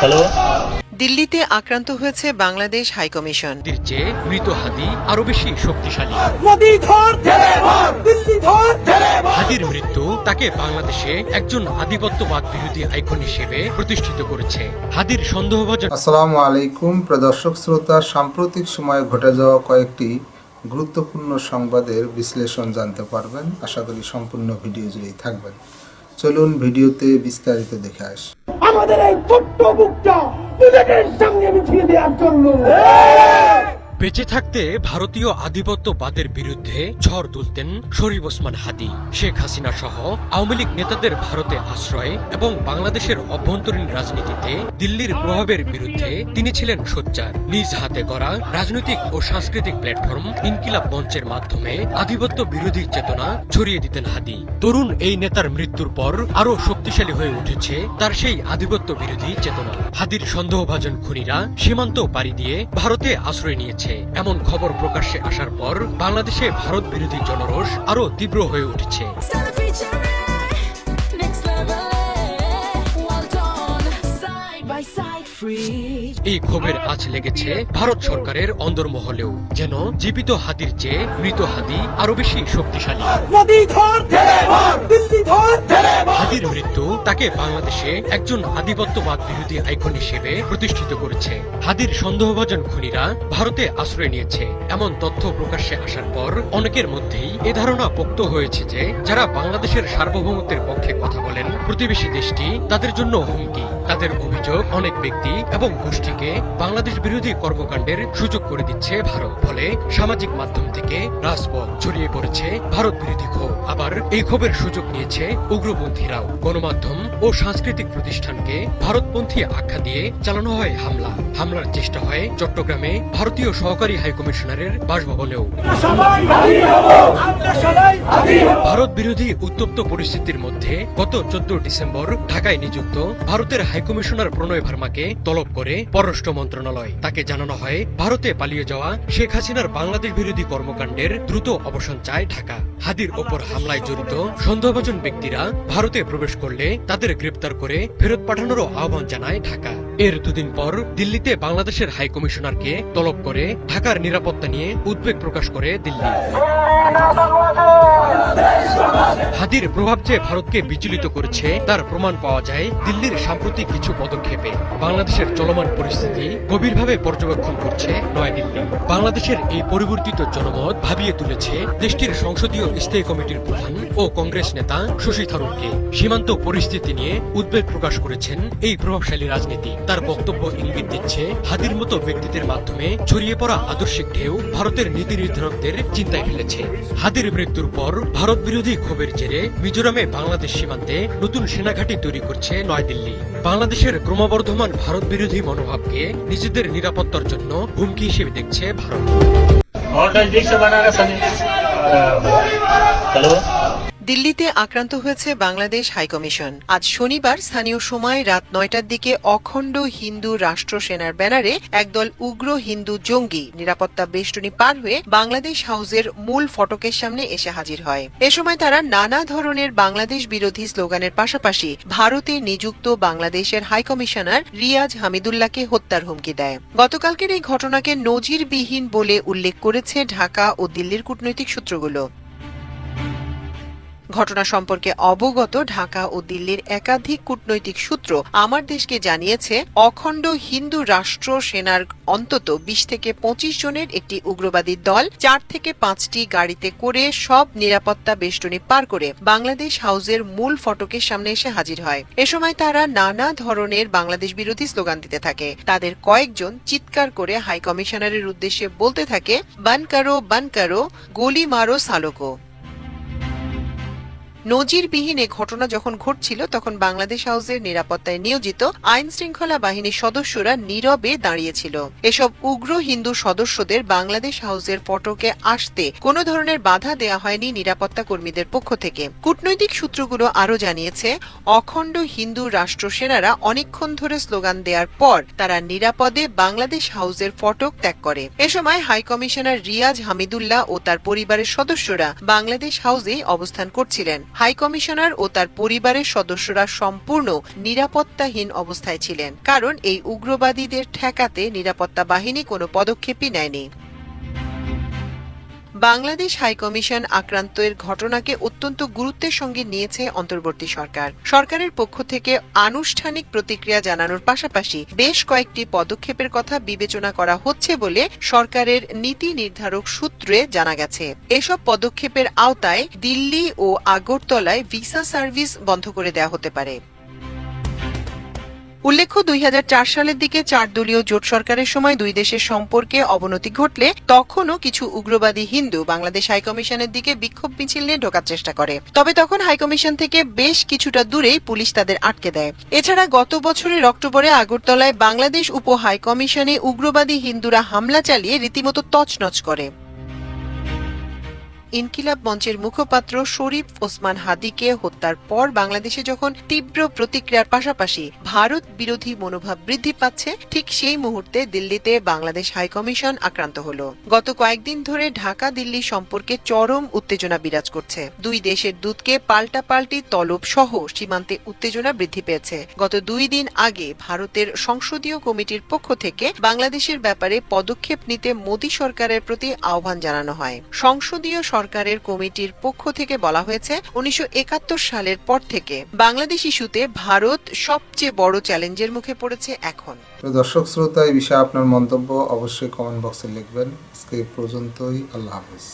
Hello? দিল্লিতে আক্রান্ত হয়েছে বাংলাদেশ হাইকমিশন চেয়ে মৃত হাতি আরও বেশি শক্তিশালী। হাতির মৃত্যু তাকে বাংলাদেশে একজন আধিপত্যবাদ বিরোধী আইকন হিসেবে প্রতিষ্ঠিত করেছে। হাতির সন্দেহভাজন আসসালামু আলাইকুম প্রদর্শক শ্রোতা। সাম্প্রতিক সময়ে ঘটে যাওয়া কয়েকটি গুরুত্বপূর্ণ সংবাদের বিশ্লেষণ জানতে পারবেন। আশা করি সম্পূর্ণ ভিডিও জুড়েই থাকবেন। চলুন ভিডিওতে বিস্তারিত দেখে আস। আমাদের এই ছোট্ট বুকটা সামনে মিছিয়ে দেওয়ার জন্য। বেঁচে থাকতে ভারতীয় আধিপত্যবাদের বিরুদ্ধে ঝড় তুলতেন শরীফ ওসমান হাদি, শেখ হাসিনা সহ আওয়ামী লীগ নেতাদের ভারতে আশ্রয় এবং বাংলাদেশের অভ্যন্তরীণ রাজনীতিতে দিল্লির প্রভাবের বিরুদ্ধে তিনি ছিলেন সোচ্চার। নিজ হাতে গড়া রাজনৈতিক ও সাংস্কৃতিক প্ল্যাটফর্ম ইনকিলাব মঞ্চের মাধ্যমে আধিপত্য বিরোধী চেতনা ছড়িয়ে দিতেন হাদি। তরুণ এই নেতার মৃত্যুর পর আরও শক্তিশালী হয়ে উঠেছে তার সেই আধিপত্য বিরোধী চেতনা। হাদির সন্দেহভাজন খুনিরা সীমান্ত পাড়ি দিয়ে ভারতে আশ্রয় নিয়েছে। এমন খবর প্রকাশ্যে আসার পর বাংলাদেশে ভারত বিরোধী জনরোষ আরও তীব্র হয়ে উঠেছে. এই ক্ষোভের আজ লেগেছে ভারত সরকারের অন্দরমহলেও যেন জীবিত হাতির চেয়ে মৃত হাতি আরও বেশি শক্তিশালী। হাদির মৃত্যু তাকে বাংলাদেশে একজন আধিপত্যবাদ বিরোধী আইকন হিসেবে প্রতিষ্ঠিত করেছে। হাদির সন্দেহভাজন খুনিরা ভারতে আশ্রয় নিয়েছে। এমন তথ্য প্রকাশ্যে আসার পর অনেকের মধ্যেই এ ধারণা পোক্ত হয়েছে যে, যারা বাংলাদেশের সার্বভৌমত্বের পক্ষে কথা বলেন, প্রতিবেশী দেশটি তাদের জন্য হুমকি। তাদের অভিযোগ অনেক ব্যক্তি এবং গোষ্ঠীকে বাংলাদেশ বিরোধী কর্মকাণ্ডের সুযোগ করে দিচ্ছে ভারত। ফলে সামাজিক মাধ্যম থেকে রাজপথ ছড়িয়ে পড়েছে ভারত বিরোধী ক্ষোভ। আবার এই ক্ষোভের সুযোগ নিয়েছে উগ্রপন্থীরাও গণমাধ্যম ও সাংস্কৃতিক প্রতিষ্ঠানকে ভারতপন্থী আখ্যা দিয়ে চালানো হয় হামলা। হামলার চেষ্টা হয় চট্টগ্রামে ভারতীয় সহকারী হাইকমিশনারের বাসভবনেও। ভারত বিরোধী উত্তপ্ত পরিস্থিতির মধ্যে গত চোদ্দ ডিসেম্বর ঢাকায় নিযুক্ত ভারতের হাইকমিশনার প্রণয় ভার্মাকে তলব করে পররাষ্ট্র মন্ত্রণালয়। তাকে জানানো হয়, ভারতে পালিয়ে যাওয়া শেখ হাসিনার বাংলাদেশ বিরোধী কর্মকাণ্ডের দ্রুত অবসান চায় ঢাকা। হাদির ওপর হামলায় জড়িত সন্দেহভাজন ব্যক্তিরা ভারতে প্রবেশ করলে তাদের গ্রেপ্তার করে ফেরত পাঠানোরও আহ্বান জানায় ঢাকা। এর দুদিন পর দিল্লিতে বাংলাদেশের হাই কমিশনারকে তলব করে ঢাকার নিরাপত্তা নিয়ে উদ্বেগ প্রকাশ করে দিল্লি। হাদির প্রভাব যে ভারতকে বিচলিত করেছে, তার প্রমাণ পাওয়া যায় দিল্লির সাম্প্রতিক কিছু পদক্ষেপে। বাংলাদেশের চলমান পরিস্থিতি গভীরভাবে পর্যবেক্ষণ করছে নয়াদিল্লি। বাংলাদেশের এই পরিবর্তিত জনমত ভাবিয়ে তুলেছে দেশটির সংসদীয় স্থায়ী কমিটির প্রধান ও কংগ্রেস নেতা শশী থারুরকে। সীমান্ত পরিস্থিতি নিয়ে উদ্বেগ প্রকাশ করেছেন এই প্রভাবশালী রাজনীতি। তার বক্তব্য ইঙ্গিত দিচ্ছে হাদির মতো ব্যক্তিদের মাধ্যমে ছড়িয়ে পড়া আদর্শিক ঢেউ ভারতের নীতি নির্ধারকদের চিন্তায় ফেলেছে। হাদির মৃত্যুর পর ভারত বিরোধী ক্ষোভের জেরে মিজোরামে বাংলাদেশ সীমান্তে নতুন সেনাঘাটি তৈরি করছে নয়াদিল্লি। বাংলাদেশের ক্রমবর্ধমান ভারত বিরোধী মনোভাবকে নিজেদের নিরাপত্তার জন্য হুমকি হিসেবে দেখছে ভারত। দিল্লিতে আক্রান্ত হয়েছে বাংলাদেশ হাইকমিশন। আজ শনিবার স্থানীয় সময় রাত নয়টার দিকে অখণ্ড হিন্দু রাষ্ট্র সেনার ব্যানারে একদল উগ্র হিন্দু জঙ্গি নিরাপত্তা বেষ্টনী পার হয়ে বাংলাদেশ হাউসের মূল ফটকের সামনে এসে হাজির হয়। এ সময় তারা নানা ধরনের বাংলাদেশ বিরোধী স্লোগানের পাশাপাশি ভারতে নিযুক্ত বাংলাদেশের হাইকমিশনার রিয়াজ হামিদুল্লাহকে হত্যার হুমকি দেয়। গতকালকের এই ঘটনাকে নজিরবিহীন বলে উল্লেখ করেছে ঢাকা ও দিল্লির কূটনৈতিক সূত্রগুলো। ঘটনা সম্পর্কে অবগত ঢাকা ও দিল্লির একাধিক কূটনৈতিক সূত্র আমার দেশকে জানিয়েছে, অখণ্ড হিন্দু রাষ্ট্র সেনার অন্তত বিশ থেকে পঁচিশ জনের একটি উগ্রবাদী দল চার থেকে পাঁচটি গাড়িতে করে সব নিরাপত্তা বেষ্টনী পার করে বাংলাদেশ হাউসের মূল ফটকের সামনে এসে হাজির হয়। এ সময় তারা নানা ধরনের বাংলাদেশ বিরোধী স্লোগান দিতে থাকে। তাদের কয়েকজন চিৎকার করে হাই কমিশনারের উদ্দেশ্যে বলতে থাকে বান কারও বান কারও গলি মারো, সালোকো। নজিরবিহীন ঘটনা যখন ঘটছিল, তখন বাংলাদেশ হাউসের নিরাপত্তায় নিয়োজিত আইন শৃঙ্খলা বাহিনীর সদস্যরা নীরবে দাঁড়িয়েছিল। এসব উগ্র হিন্দু সদস্যদের বাংলাদেশ হাউসের ফটকে আসতে কোনো ধরনের বাধা দেয়া হয়নি নিরাপত্তা কর্মীদের পক্ষ থেকে। কূটনৈতিক সূত্রগুলো আরও জানিয়েছে, অখণ্ড হিন্দু রাষ্ট্র সেনারা অনেকক্ষণ ধরে স্লোগান দেওয়ার পর তারা নিরাপদে বাংলাদেশ হাউসের ফটক ত্যাগ করে। এ সময় হাই কমিশনার রিয়াজ হামিদুল্লাহ ও তার পরিবারের সদস্যরা বাংলাদেশ হাউসে অবস্থান করছিলেন। হাই কমিশনার ও তার পরিবারের সদস্যরা সম্পূর্ণ নিরাপত্তাহীন অবস্থায় ছিলেন, কারণ এই উগ্রবাদীদের ঠেকাতে নিরাপত্তা বাহিনী কোনো পদক্ষেপই নেয়নি। বাংলাদেশ হাইকমিশন আক্রান্তের ঘটনাকে অত্যন্ত গুরুত্বের সঙ্গে নিয়েছে অন্তর্বর্তী সরকার। সরকারের পক্ষ থেকে আনুষ্ঠানিক প্রতিক্রিয়া জানানোর পাশাপাশি বেশ কয়েকটি পদক্ষেপের কথা বিবেচনা করা হচ্ছে বলে সরকারের নীতি নির্ধারক সূত্রে জানা গেছে। এসব পদক্ষেপের আওতায় দিল্লি ও আগরতলায় ভিসা সার্ভিস বন্ধ করে দেওয়া হতে পারে। উল্লেখ্য, দুই হাজার চার সালের দিকে চার দলীয় জোট সরকারের সময় দুই দেশের সম্পর্কে অবনতি ঘটলে তখনও কিছু উগ্রবাদী হিন্দু বাংলাদেশ হাইকমিশনের দিকে বিক্ষোভ মিছিল নিয়ে ঢোকার চেষ্টা করে। তবে তখন হাইকমিশন থেকে বেশ কিছুটা দূরেই পুলিশ তাদের আটকে দেয়। এছাড়া গত বছরের অক্টোবরে আগরতলায় বাংলাদেশ উপ হাইকমিশনে উগ্রবাদী হিন্দুরা হামলা চালিয়ে রীতিমতো তছনছ করে। ইনকিলাব মঞ্চের মুখপাত্র শরীফ ওসমান হাদিকে হত্যার পর বাংলাদেশে যখন তীব্র প্রতিক্রিয়ার পাশাপাশি ভারত বিরোধী মনোভাব বৃদ্ধি পাচ্ছে, ঠিক সেই মুহূর্তে দিল্লিতে বাংলাদেশ হাইকমিশন আক্রান্ত হলো। গত কয়েকদিন ধরে ঢাকা দিল্লি সম্পর্কে চরম উত্তেজনা বিরাজ করছে। দুই দেশের দূতকে পাল্টাপাল্টি তলব সহ সীমান্তে উত্তেজনা বৃদ্ধি পেয়েছে। গত দুই দিন আগে ভারতের সংসদীয় কমিটির পক্ষ থেকে বাংলাদেশের ব্যাপারে পদক্ষেপ নিতে মোদী সরকারের প্রতি আহ্বান জানানো হয়। সংসদীয় সরকারের কমিটির পক্ষ থেকে বলা হয়েছে, উনিশশো একাত্তর সালের পর থেকে বাংলাদেশ ইস্যুতে ভারত সবচেয়ে বড় চ্যালেঞ্জের মুখে পড়েছে এখন। দর্শক, শ্রোতা, এই বিষয়ে আপনার মন্তব্য অবশ্যই কমেন্ট বক্সে লিখবেন। আজকে পর্যন্তই, আল্লাহ হাফিজ।